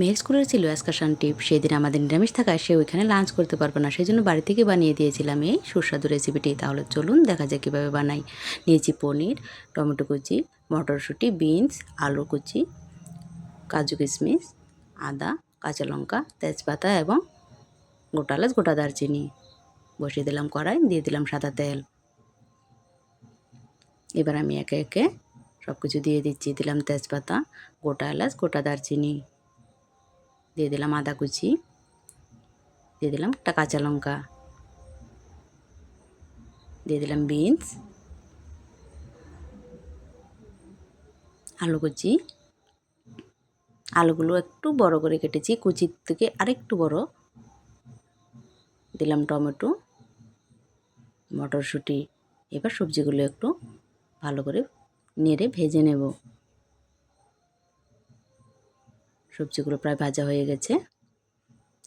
মেয়ের স্কুলের ছিল এক্সকারশন টিপ সেদিন আমাদের নিরামিষ থাকায় সে ওইখানে লাঞ্চ করতে পারবে না, সেই জন্য বাড়ি থেকে বানিয়ে দিয়েছিলাম এই সুস্বাদু রেসিপিটি তাহলে চলুন দেখা যায় কীভাবে বানাই। নিয়েছি পনির, টমেটো কুচি, মটরশুঁটি বিনস আলু কুচি, কাজু কিশমিশ, আদা, কাঁচা লঙ্কা, তেজপাতা এবং গোটা এলাচ, গোটা দারচিনি। বসিয়ে দিলাম কড়াই, দিয়ে দিলাম সাদা তেল। এবার আমি একে একে সব কিছু দিয়ে দিচ্ছি। দিলাম তেজপাতা, গোটা এলাচ, গোটা দারচিনি। দিয়ে দিলাম আদা কুচি, দিয়ে দিলাম একটা কাঁচা লঙ্কা, দিয়ে দিলাম বিনস, আলু কুচি। আলুগুলো একটু বড় করে কেটেছি, কুচির থেকে আরেকটু বড়। দিলাম টমেটো, মটরশুঁটি, এবার সবজিগুলো একটু ভালো করে নেড়ে ভেজে নেব। সবজিগুলো প্রায় ভাজা হয়ে গেছে।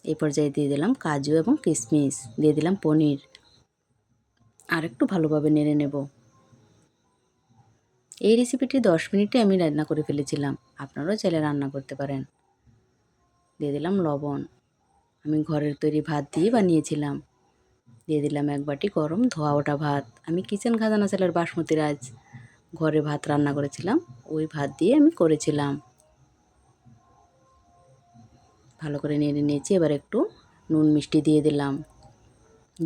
এই পর্যায়ে দিয়ে দিলাম কাজু এবং কিশমিশ দিয়ে দিলাম পনির। আর একটু ভালোভাবে নেড়ে নেব। এই রেসিপিটি দশ মিনিটে আমি রান্না করে ফেলেছিলাম। আপনারাও চাইলে রান্না করতে পারেন। দিয়ে দিলাম লবণ। আমি ঘরের তৈরি ভাত দিয়ে বানিয়েছিলাম। দিয়ে দিলাম এক বাটি গরম ধোয়া ওটা ভাত। আমি কিচেন খাজানা চালের বাসমতি রাজ। ঘরে ভাত রান্না করেছিলাম। ওই ভাত দিয়ে আমি করেছিলাম। ভালো করে নেড়ে নিয়েছি। এবার একটু নুন, মিষ্টি দিয়ে দিলাম।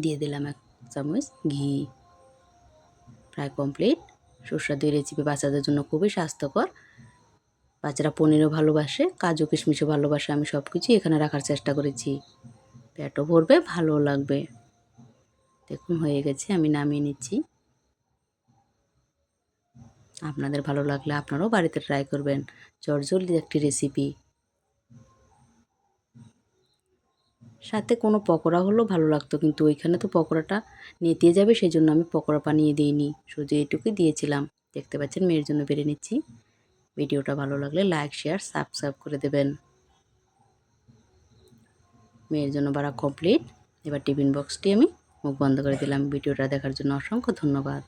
দিয়ে দিলাম এক চামচ ঘি। প্রায় কমপ্লিট সুস্বাদু রেসিপি বাচ্চাদের জন্য খুবই স্বাস্থ্যকর। বাচ্চারা পনিরও ভালোবাসে, কাজু, কিশমিশও ভালোবাসে। আমি সব কিছুই এখানে রাখার চেষ্টা করেছি। পেটও ভরবে, ভালোও লাগবে। দেখুন, হয়ে গেছে। আমি নামিয়ে নিচ্ছি। আপনাদের ভালো লাগলে আপনারাও বাড়িতে ট্রাই করবেন। চটজলদি একটি রেসিপি সাথে কোনো পকোড়া হলেও ভালো লাগতো, কিন্তু ওইখানে তো পকোড়াটা নেতিয়ে যাবে সেই জন্য আমি পকোড়া বানিয়ে দিইনি। শুধু এইটুকুই দিয়েছিলাম। দেখতে পাচ্ছেন, মেয়ের জন্য বেড়ে নিচ্ছি। ভিডিওটা ভালো লাগলে লাইক, শেয়ার, সাবস্ক্রাইব করে দেবেন। মেয়ের জন্য বাড়া কমপ্লিট। এবার টিফিন বক্সটি আমি মুখ বন্ধ করে দিলাম। ভিডিওটা দেখার জন্য অসংখ্য ধন্যবাদ।